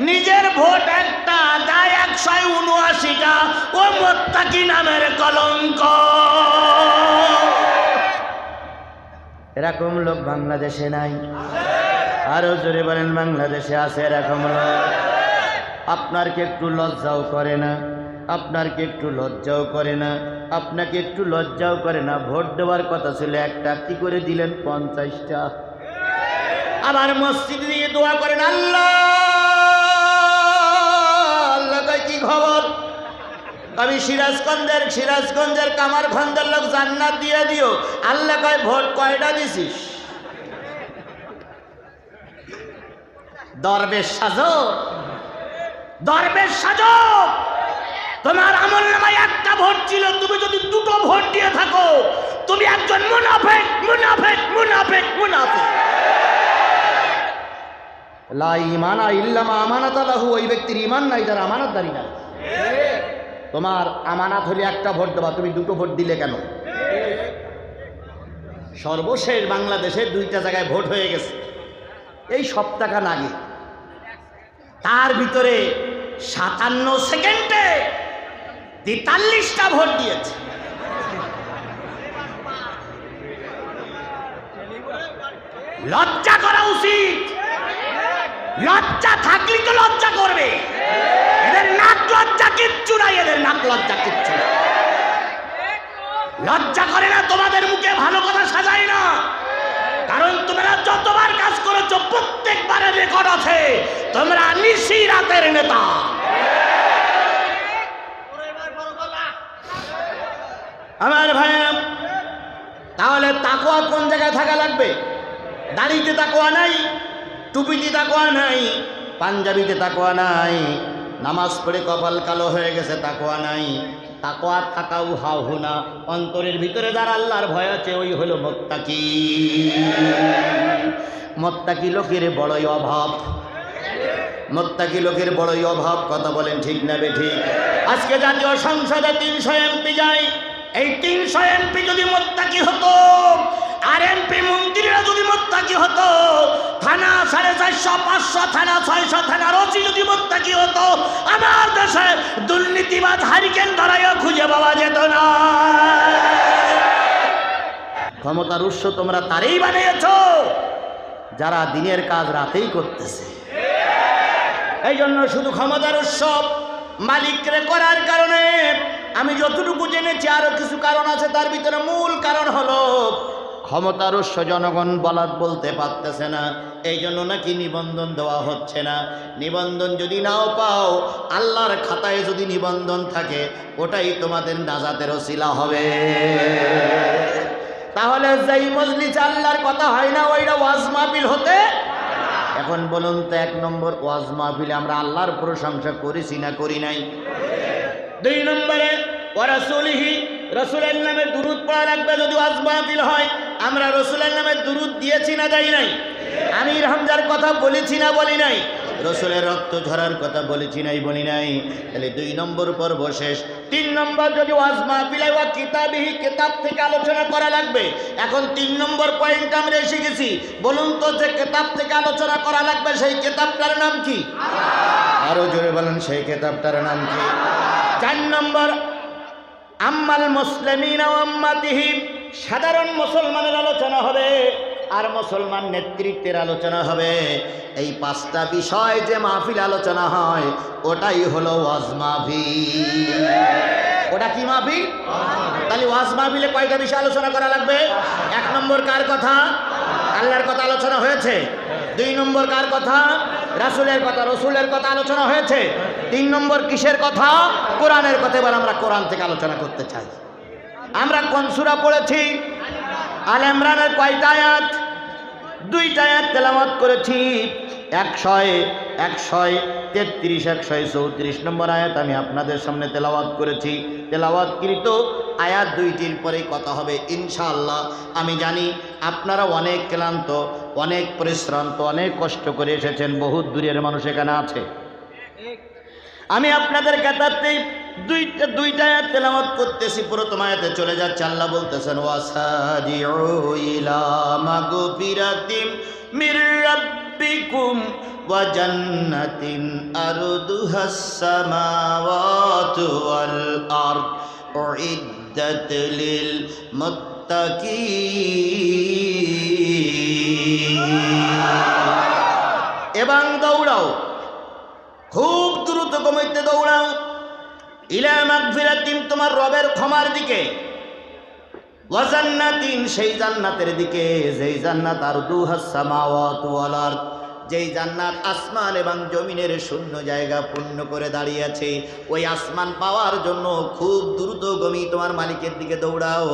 নিজের ভোট একটা দায় একশো উনআশিটা ও মোত্তাকি নামের কলঙ্ক। এরকম লোক বাংলাদেশে নাই। আরও জোরে বলেন, বাংলাদেশে আছে এরকম লোক। আপনার কি একটু লজ্জাও করে না? আপনার কি একটু লজ্জাও করে না? আপনাকে একটু লজ্জাও করে না? ভোট দেওয়ার কথা ছিল একটা। কি করে দিলেন? পঞ্চাশটা। আবার মসজিদ দিয়ে দোয়া করেন, আল্লাহ! খবর। আমি সিরাজগঞ্জের সিরাজগঞ্জের কামার খন্দের লোক জান্নাত দিয়ে দিও। আল্লাহ কয়, ভোট কয়টা দিছিস? দরবেশ সাজো। দরবেশ সাজো। তোমার আমল নামায় একটা ভোট ছিল, তুমি যদি দুটো ভোট দিয়ে থাকো, তুমি একজন মুনাফেক মুনাফেক মুনাফেক মুনাফেক। লা ইমানা ইল্লামা আমানাত লাহু, ওই ব্যক্তির ইমান নাই, যার আমানতদারি নাই। তোমার আমানাত হলে একটা ভোট দেবা, তুমি দুটো ভোট দিলে কেন? সর্বশেষ বাংলাদেশে দুইটা জায়গায় ভোট হয়ে গেছে। এই সপ্তাহখান আগে। তার ভিতরে সাতান্ন সেকেন্ডে তেতাল্লিশটা ভোট দিয়েছে। লজ্জা করা উচিত। লজ্জা থাকলে তো লজ্জা করবে। এদের নাক লজ্জা কিচ্ছু নাই, এদের নাক লজ্জা কিচ্ছু নাই। লজ্জা করে না, তোমাদের মুখে ভালো কথা সাজায় না। কারণ তোমরা যতবার কাজ করেছ প্রত্যেকবারের রেকর্ড আছে, তোমরা নিশি রাতের নেতা। আমার ভাইয়া তাহলে তাকোয়া কোন জায়গায় থাকা লাগবে? দাড়িতে তাকোয়া নাই? টুপিতে তাকোয়া নাই, পাঞ্জাবিতে তাকোয়া নাই, নামাজ পড়ে কপাল কালো হয়ে গেছে তাকোয়া নাই। তাকোয়া থাকাও হাও হুনা অন্তরের ভিতরে যার আল্লাহর ভয় আছে, ওই হলো মোত্তাকি। মোত্তাকি লোকের বড়ই অভাব। মোত্তাকি লোকের বড়ই অভাব, কথা বলেন ঠিক না বে ঠিক? আজকে জাতীয় সংসদে তিনশো এমপি যায়। এই তিনশো এমপি যদি মোত্তাকি হতো আর এমপি মন্ত্রীরা যদি মোত্তাকি হতো, থানা সাড়ে চারশো, পাঁচশো থানা ছয়শো থানার ওসি যদি মোত্তাকি হতো, আমার দেশে দুর্নীতিবাদ হারিকেন ধরাইও খুঁজে পাওয়া যেত না। ক্ষমতার উৎস তোমরা তারই বানিয়েছ, যারা দিনের কাজ রাতেই করতেছে। এই জন্য শুধু ক্ষমতার উৎসব মালিকরে করার কারণে আমি যতটুকু জেনেছি, আরও কিছু কারণ আছে, তার ভিতরে মূল কারণ হলো ক্ষমতার উৎস জনগণ বলাত বলতে পারতেছে না। এই জন্য নাকি নিবন্ধন দেওয়া হচ্ছে না। নিবন্ধন যদি নাও পাও, আল্লাহর খাতায় যদি নিবন্ধন থাকে, ওটাই তোমাদের নাজাতের শিলা হবে। তাহলে যেই মজলিস আল্লাহর কথা হয় না, ওইটা ওয়াজ মাহফিল হতে এখন বলুন তো, এক নম্বর ওয়াজ মাহফিলে আমরা আল্লাহর প্রশংসা করেছি না করি নাই? দুই নম্বরে ওরাসুলিহি রসুলের নামে দুরুদ পড়া লাগবে যদি ওয়াজ মাহফিল হয়। আমরা রসুলের নামে দুরুদ দিয়েছি না যাই নাই? আমির হামজার কথা বলেছি না বলি নাই? রসুলের রক্ত ঝরার কথা বলেছি নাই বলি নাই? তাহলে দুই নম্বর পর্ব শেষ। তিন নম্বর যদি ওয়াজমা মাহফিলে ওয়া কিতাবিহি কিতাব থেকে আলোচনা করা লাগবে, এখন তিন নম্বর পয়েন্ট আমরা এসে গেছি। বলুন তো যে কিতাব থেকে আলোচনা করা লাগবে, সেই কিতাবটার নাম কি? আরও জোরে বলেন, সেই কিতাবটার নাম কি? চার নম্বর, আম্মাল মুসলিমিন ও আম্মাতিহি সাধারণ মুসলমানের আলোচনা হবে, আর মুসলমান নেতৃত্বের আলোচনা হবে। এই পাঁচটা বিষয় যে মাহফিল আলোচনা হয়, ওটাই হলো ওয়াজ মাহফিল। ওটা কি মাহফিল? তাহলে ওয়াজ মাহফিলে কয়টা বিষয় আলোচনা করা লাগবে? এক নম্বর কার কথা? আল্লাহর কথা আলোচনা হয়েছে। দুই নম্বর কার কথা? রাসুলের কথা, রসুলের কথা আলোচনা হয়েছে। তিন নম্বর কিসের কথা? কোরআনের কথা, এবার আমরা কোরআন থেকে আলোচনা করতে চাই। আমরা কোন সূরা পড়েছি? আল ইমরানের কয়টা আয়াত? দুইটা আয়াত তেলাওয়াত করেছি। একশয় একশয়, তেত্রিশ, একশয় চৌত্রিশ নম্বর আয়াত আমি আপনাদের সামনে তেলাওয়াত করেছি। তেলাওয়াতকৃত আয়াত দুইটির পরে কথা হবে, ইনশাআল্লাহ। আমি জানি আপনারা অনেক ক্লান্ত, অনেক পরিশ্রান্ত, অনেক কষ্ট করে এসেছেন, বহুত দূরের মানুষ এখানে আছে। আমি আপনাদের কাতারতে দুইটা দুইটা আয়াত তেলাওয়াত করতেছি, প্রথম আয়াতে চলে যাচ্ছে, আল্লাহ বলতেছেন ওয়াসাদিউ ইলা মাগফিরাতিম মির রাব্বিকুম ওয়া জান্নাতিন আরদুহাস সামাওয়াতু ওয়াল আরদ উইদ্দাত লিল মুত্তাকিন। এবং দৌড়াও, খুব দ্রুত কমিতে দৌড়াও। ইলা মাগফিরাতিন তোমার রবের ক্ষমার দিকে। ওয়াজান্নাতিন সেই জান্নাতের দিকে যেই জান্নাত আর দুহাস সামাওয়াত ওয়াল আরদ যেই জান্নাত আসমান এবং জমিনের শূন্য জায়গা পূর্ণ করে দাঁড়িয়ে আছে। ওই আসমান পাওয়ার জন্য খুব দ্রুতগমী তোমার মালিকের দিকে দৌড়াও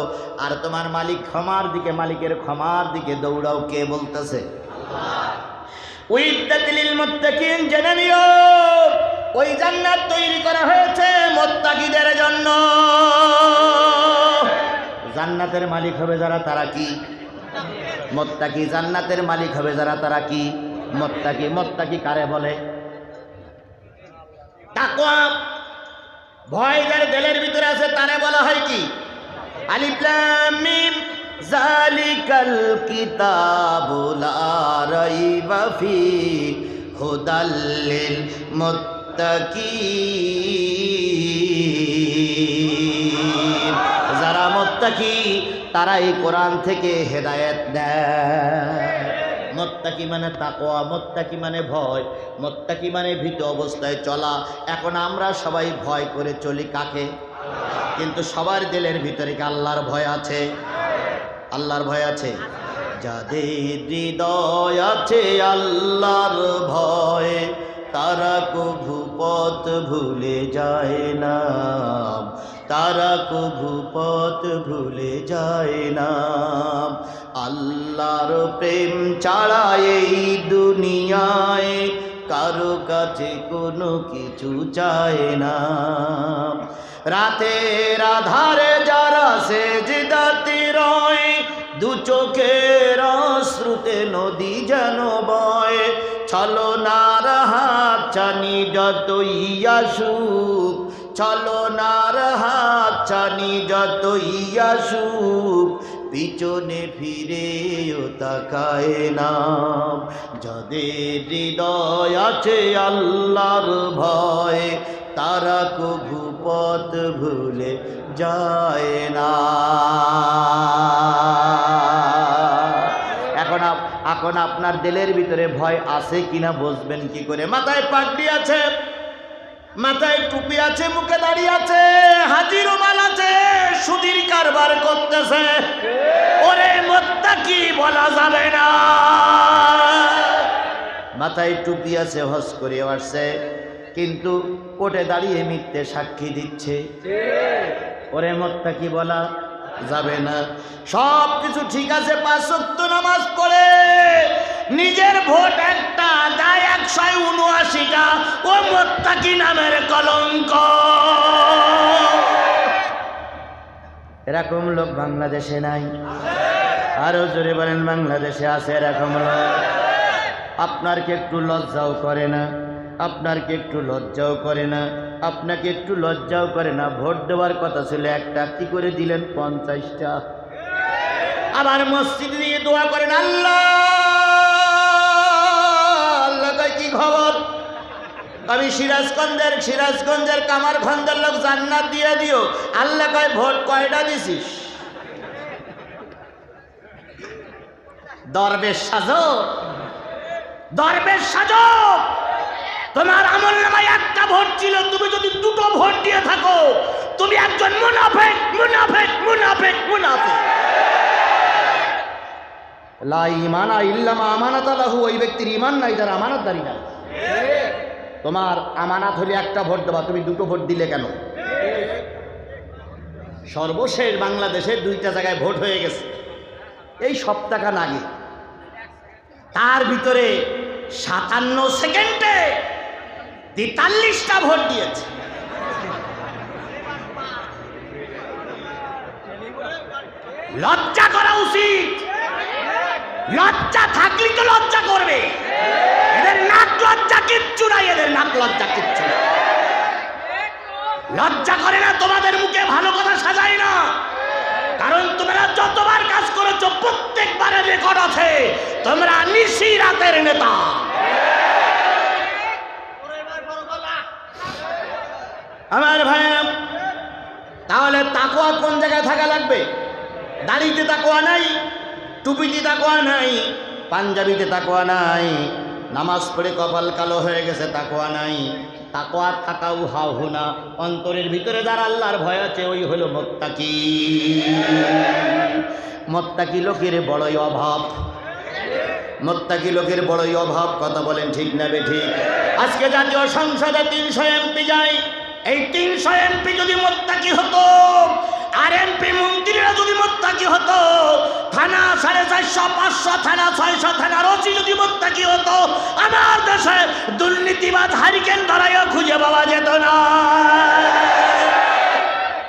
আর তোমার মালিক ক্ষমার দিকে মালিকের ক্ষমার দিকে দৌড়াও কে বলতেছে? উইদ্দাতিল মুত্তাকিন জেনে নিও। ওই জান্নাত তৈরি করা হয়েছে মুত্তাকিদের জন্য। জান্নাতের মালিক হবে যারা, তারা কি? মোত্তাকি। জান্নাতের মালিক হবে যারা, তারা কি? মোত্তাকি। মোত্তাকি কারে বলে? তাকওয়া। ভয় যার দিলের ভিতরে আছে, তারে বলা হয় কি? আলিফ লাম মিম। জালিকাল কিতাবু লা রাইবা ফি হুদাল লিল মুত্তাকিন যারা মোত্তাকি তারা এই কোরআন থেকে হেদায়েত দেয়। মোত্তাকি মানে তাকোয়া মোত্তাকি মানে ভয়, মোত্তাকি মানে ভীত অবস্থায় চলা। এখন আমরা সবাই ভয় করে চলি কাকে? কিন্তু সবার দিলের ভিতরে কি আল্লাহর ভয় আছে? আল্লাহর ভয় আছে? যাদের হৃদয় আছে আল্লাহর ভয় তারা কভু পথ ভুলে যায় না। তারা কভু পথ ভুলে যায় না। আল্লাহর প্রেম ছাড়া এই দুনিয়ায় কারও কাছে কোনো কিছু চায় না। রাতের আধারে যারা সে জিদাতি রয় দু চোখের শ্রুতে নদী যেন বয় ছলো নার হাত চানি যত ইয়াসুক ছলো নার হাত চানি যত ইয়াসুক পিছনে ফিরেও তাকায় না। যাদের হৃদয় আছে আল্লাহর ভয়, তারা কভু পথ ভুলে যায় না। এখন আপনার দিলের ভিতরে ভয় আছে কিনা বুঝবেন কি করে? মাথায় পাগড়ি আছে মাথায় টুপি আছে মুখে দাঁড়িয়ে আছে হাজির মাল আছে সুদীর কারবার করতেছে। ওরে মোত্তা কি বলা যাবে না। মাথায় টুপি আছে হস করে আসছে কিন্তু কোটে দাঁড়িয়ে মিথ্যে সাক্ষী দিচ্ছে। ওরে মোত্তা কি বলা যাবে না। সব কিছু ঠিক আছে, পাঁচ সত্য নামাজ পড়ে। নিজের ভোট একটা দায় একশো উনআশিটা। ও মোত্তাকি নামের কলঙ্ক। এরকম লোক বাংলাদেশে নাই। আরও জোরে বলেন, বাংলাদেশে আছে এরকম লোক। আপনার কি একটু লজ্জাও করে না? আপনার কি একটু লজ্জাও করে না। আপনাকে একটু লজ্জাও করে না। ভোট দেওয়ার কথা ছিল একটা। কি করে দিলেন? পঞ্চাশটা। আবার মসজিদে দিয়ে দোয়া করেন, আল্লাহ! আল্লাহ কি খবর? আমি সিরাজগঞ্জের সিরাজগঞ্জের কামারখন্দের লোক জান্নাত দিয়ে দিও। আল্লাহ কয়, ভোট কয়টা দিছিস? দরবেশ সাজো। দরবেশ সাজো! তোমার আমল নামায় একটা ভোট ছিল, তুমি যদি দুটো ভোট দিয়ে থাকো, তুমি একজন মুনাফেক মুনাফেক মুনাফেক মুনাফেক। লা ইমানা ইল্লামা আমানাত লাহু, ওই ব্যক্তির ইমান নাই আমানতদারি না তোমার আমানাত হলে একটা ভোট দেবা, তুমি দুটো ভোট দিলে কেন? সর্বশেষ বাংলাদেশে দুইটা জায়গায় ভোট হয়ে গেছে। এই সপ্তাহখান আগে। তার ভিতরে সাতান্ন সেকেন্ডে তেতাল্লিশটা ভোট দিয়েছে। লজ্জা করা উচিত। লজ্জা থাকলে তো লজ্জা করবে। এদের নাক লজ্জা কিচ্ছু নাই, এদের নাক লজ্জা কিচ্ছু নাই। লজ্জা করে না, তোমাদের মুখে ভালো কথা সাজায় না। কারণ তোমরা যতবার কাজ করেছ, প্রত্যেকবারের রেকর্ড আছে, তোমরা নিশি রাতের নেতা। আমার ভাই, তাহলে তাকোয়া কোন জায়গায় থাকা লাগবে? দাড়িতে তাকোয়া নাই, টুপিতে তাকোয়া নাই, পাঞ্জাবিতে তাকোয়া নাই, নামাজ পড়ে কপাল কালো হয়ে গেছে তাকোয়া নাই। তাকোয়া থাকাও হাও হুনা অন্তরের ভিতরে যার আল্লাহর ভয় আছে, ওই হলো মোত্তাকি। মোত্তাকি লোকের বড়ই অভাব। মোত্তাকি লোকের বড়ই অভাব, কথা বলেন ঠিক না বে ঠিক? আজকে জাতীয় সংসদে তিনশো এমপি যায়। এই তিনশো এমপি যদি মোত্তাকি হতো, আর এমপি মন্ত্রীরা যদি মোত্তাকি হতো, থানা সাড়ে চারশো, পাঁচশো, থানা ছয়শো, থানা রচি যদি মোত্তাকি হতো, আমার দেশে দুর্নীতিবাদ হারিকেন ধরাইও খুঁজে পাওয়া যেত না।